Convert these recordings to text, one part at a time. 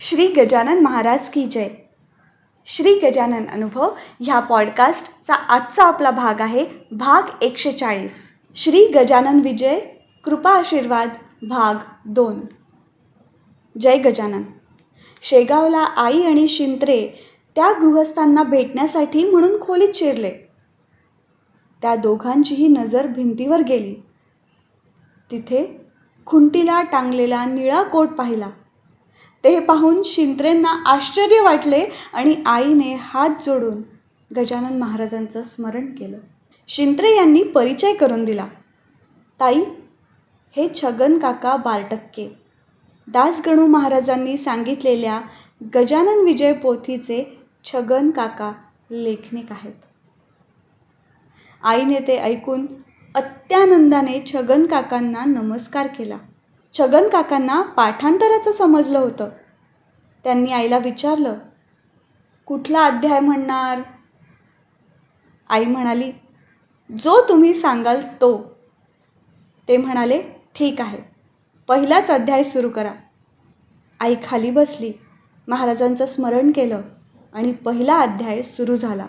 श्री गजानन महाराज की जय. श्री गजानन अनुभव ह्या पॉडकास्टचा आजचा आपला भाग आहे भाग एकशे चाळीस श्री गजानन विजय कृपा आशीर्वाद भाग दोन. जय गजानन. शेगावला आई आणि शिंत्रे त्या गृहस्थांना भेटण्यासाठी म्हणून खोलीत शिरले. त्या दोघांचीही नजर भिंतीवर गेली. तिथे खुंटीला टांगलेला निळा कोट पाहिला. ते पाहून शिंत्रेंना आश्चर्य वाटले आणि आईने हात जोडून गजानन महाराजांचं स्मरण केलं. शिंत्रे यांनी परिचय करून दिला. ताई हे छगन काका बारटक्के दासगणू महाराजांनी सांगितलेल्या गजानन विजय पोथीचे छगन काका लेखनिक आहेत. आईने ते ऐकून अत्यानंदाने छगन काकांना नमस्कार केला. छगन काकांना पाठांतराचं समजलं होतं. त्यांनी आईला विचारलं कुठला अध्याय म्हणणार? आई म्हणाली जो तुम्ही सांगाल तो. ते म्हणाले ठीक आहे पहिलाच अध्याय सुरू करा. आई खाली बसली महाराजांचं स्मरण केलं आणि पहिला अध्याय सुरू झाला.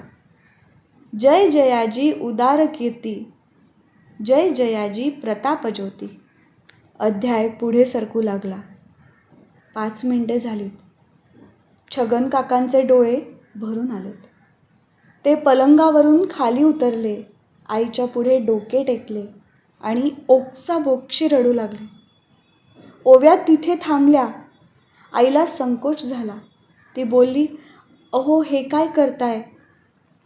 जय जयाजी उदार कीर्ती जय जयाजी प्रताप ज्योती. अध्याय पुढे सरकू लागला. पाच मिनटे झालीत. छगन काकांचे डोळे भरून आलेत. ते पलंगावरून खाली उतरले आईच्या पुढे डोके टेकले आणि ओक्साबोक्षी रडू लागले. ओव्यात तिथे थांबल्या. आईला संकोच झाला. ती बोलली अहो हे काय करताय?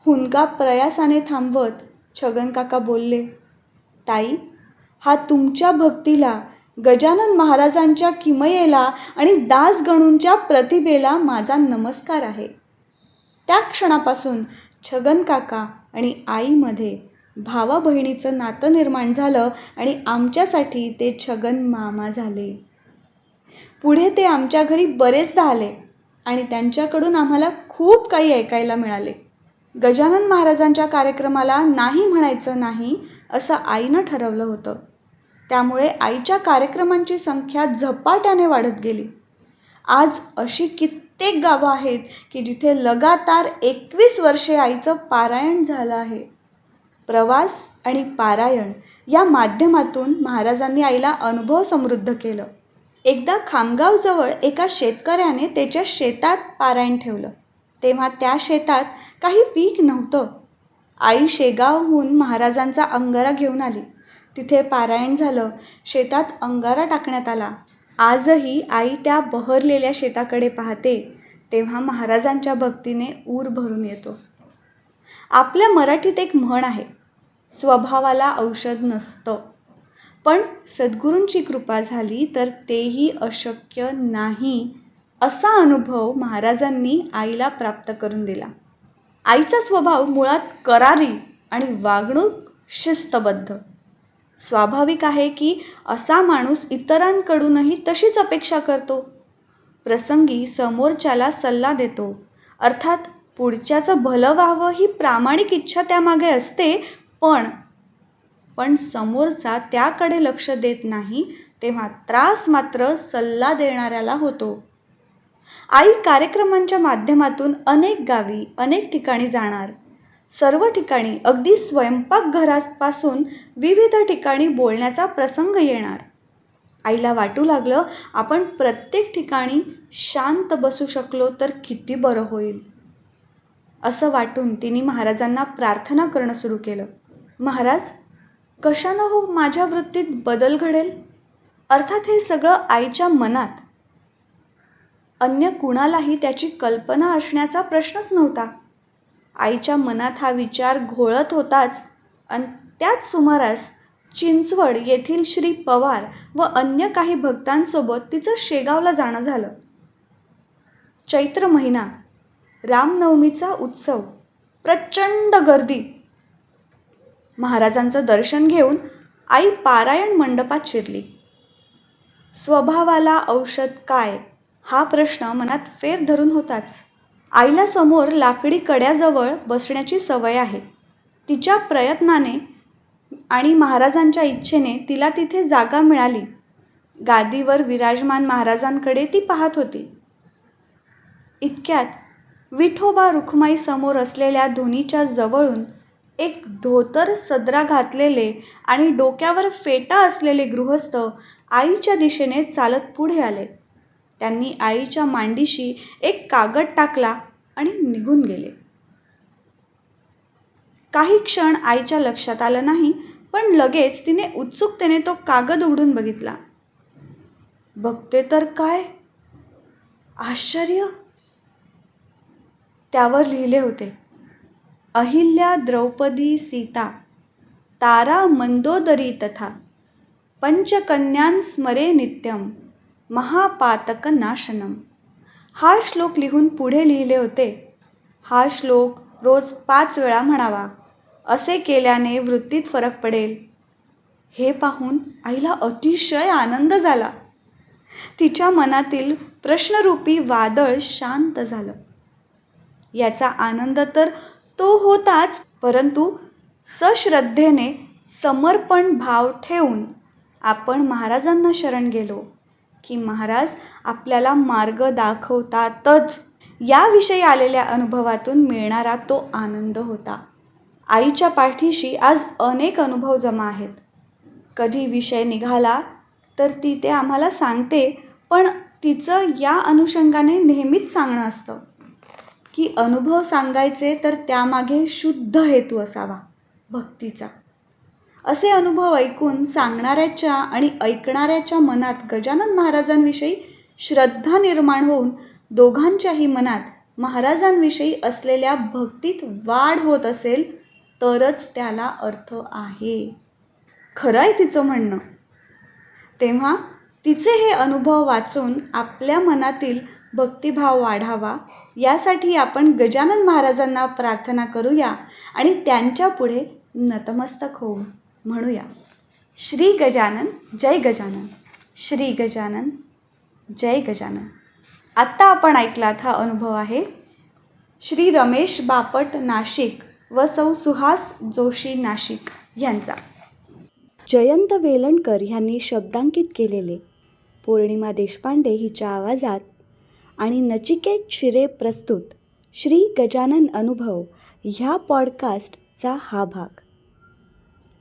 हुनका प्रयासाने थांबवत छगन काका बोलले. ताई हा तुमच्या भक्तीला गजानन महाराजांच्या किमयेला आणि दासगणूंच्या प्रतिभेला माझा नमस्कार आहे. त्या क्षणापासून छगन काका आणि आईमध्ये भावा बहिणीचं नातं निर्माण झालं आणि आमच्यासाठी ते छगन मामा झाले. पुढे ते आमच्या घरी बरेचदा आले आणि त्यांच्याकडून आम्हाला खूप काही ऐकायला मिळाले. गजानन महाराजांच्या कार्यक्रमाला नाही म्हणायचं नाही असं आईनं ठरवलं होतं. त्यामुळे आईच्या कार्यक्रमांची संख्या झपाट्याने वाढत गेली. आज अशी कित्येक गावं आहेत की जिथे लगातार एकवीस वर्षे आईचं पारायण झालं आहे. प्रवास आणि पारायण या माध्यमातून महाराजांनी आईला अनुभव समृद्ध केलं. एकदा खामगावजवळ एका शेतकऱ्याने त्याच्या शेतात पारायण ठेवलं. तेव्हा त्या शेतात काही पीक नव्हतं. आई शेगावहून महाराजांचा अंगारा घेऊन आली. तिथे पारायण झालं. शेतात अंगारा टाकण्यात आला. आजही आई त्या बहरलेल्या शेताकडे पाहते तेव्हा महाराजांच्या भक्तीने ऊर भरून येतो. आपल्या मराठीत एक म्हण आहे स्वभावाला औषध नसतं. पण सद्गुरूंची कृपा झाली तर तेही अशक्य नाही असा अनुभव महाराजांनी आईला प्राप्त करून दिला. आईचा स्वभाव मुळात करारी आणि वागणूक शिस्तबद्ध. स्वाभाविक आहे की असा माणूस इतरांकडूनही तशीच अपेक्षा करतो. प्रसंगी समोरच्याला सल्ला देतो. अर्थात पुढच्याचं भलं व्हावं ही प्रामाणिक इच्छा त्यामागे असते पण पण समोरचा त्याकडे लक्ष देत नाही तेव्हा त्रास मात्र सल्ला देणाऱ्याला होतो. आई कार्यक्रमांच्या माध्यमातून अनेक गावी अनेक ठिकाणी जाणार. सर्व ठिकाणी अगदी स्वयंपाकघरापासून विविध ठिकाणी बोलण्याचा प्रसंग येणार. आईला वाटू लागलं आपण प्रत्येक ठिकाणी शांत बसू शकलो तर किती बरं होईल. असं वाटून तिने महाराजांना प्रार्थना करणं सुरू केलं. महाराज कशानं हो माझ्या वृत्तीत बदल घडेल? अर्थात हे सगळं आईच्या मनात. अन्य कुणालाही त्याची कल्पना असण्याचा प्रश्नच नव्हता. आईच्या मनात हा विचार घोळत होताच अन त्याच सुमारास चिंचवड येथील श्री पवार व अन्य काही भक्तांसोबत तिचं शेगावला जाणं झालं. चैत्र महिना रामनवमीचा उत्सव प्रचंड गर्दी. महाराजांचं दर्शन घेऊन आई पारायण मंडपात शिरली. स्वभावाला औषध काय? हा प्रश्न मनात फेर धरून होताच. आईला समोर लाकडी कड्याजवळ बसण्याची सवय आहे. तिच्या प्रयत्नाने आणि महाराजांच्या इच्छेने तिला तिथे जागा मिळाली. गादीवर विराजमान महाराजांकडे ती पाहत होती. इतक्यात विठोबा रुखमाई समोर असलेल्या धुनीच्या जवळून एक धोतर सदरा घातलेले आणि डोक्यावर फेटा असलेले गृहस्थ आईच्या दिशेने चालत पुढे आले. त्यांनी आईच्या मांडीशी एक कागद टाकला आणि निघून गेले. काही क्षण आईच्या लक्षात आलं नाही पण लगेच तिने उत्सुकतेने तो कागद उघडून बघितला. बघते तर काय? आश्चर्य! त्यावर लिहिले होते अहिल्या द्रौपदी सीता तारा मंदोदरी तथा पंचकन्यां स्मरे नित्यम. महापातक नाशनम हा श्लोक लिहून पुढे लिहिले होते. हा श्लोक रोज पाच वेळा म्हणावा. असे केल्याने वृत्तीत फरक पडेल. हे पाहून आईला अतिशय आनंद झाला. तिच्या मनातील प्रश्नरूपी वादळ शांत झालं. याचा आनंद तर तो होताच परंतु सश्रद्धेने समर्पण भाव ठेवून आपण महाराजांना शरण गेलो. की महाराज आपल्याला मार्ग दाखवतातच. याविषयी आलेल्या अनुभवातून मिळणारा तो आनंद होता. आईच्या पाठीशी आज अनेक अनुभव जमा आहेत. कधी विषय निघाला तर ती ते आम्हाला सांगते पण तिचं या अनुषंगाने नेहमीच सांगणं असतं. की अनुभव सांगायचे तर त्यामागे शुद्ध हेतू असावा भक्तीचा. असे अनुभव ऐकून सांगणाऱ्याच्या आणि ऐकणाऱ्याच्या मनात गजानन महाराजांविषयी श्रद्धा निर्माण होऊन दोघांच्याही मनात महाराजांविषयी असलेल्या भक्तीत वाढ होत असेल तरच त्याला अर्थ आहे. खरं आहे तिचं म्हणणं. तेव्हा तिचे हे अनुभव वाचून आपल्या मनातील भक्तिभाव वाढावा यासाठी आपण गजानन महाराजांना प्रार्थना करूया आणि त्यांच्या पुढे नतमस्तक होऊ. म्हणूया. श्री गजानन जय गजानन. श्री गजानन जय गजानन. आत्ता आपण ऐकलात हा अनुभव आहे. श्री रमेश बापट नाशिक व सौ सुहास जोशी नाशिक यांचा. जयंत वेलणकर ह्यांनी शब्दांकित केलेले पौर्णिमा देशपांडे हिच्या आवाजात आणि नचिकेत शिरे प्रस्तुत श्री गजानन अनुभव ह्या पॉडकास्टचा हा भाग.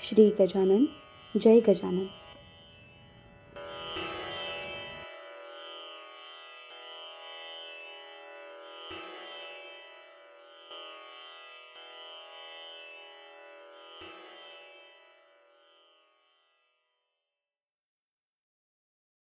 श्री गजानन जय गजानन.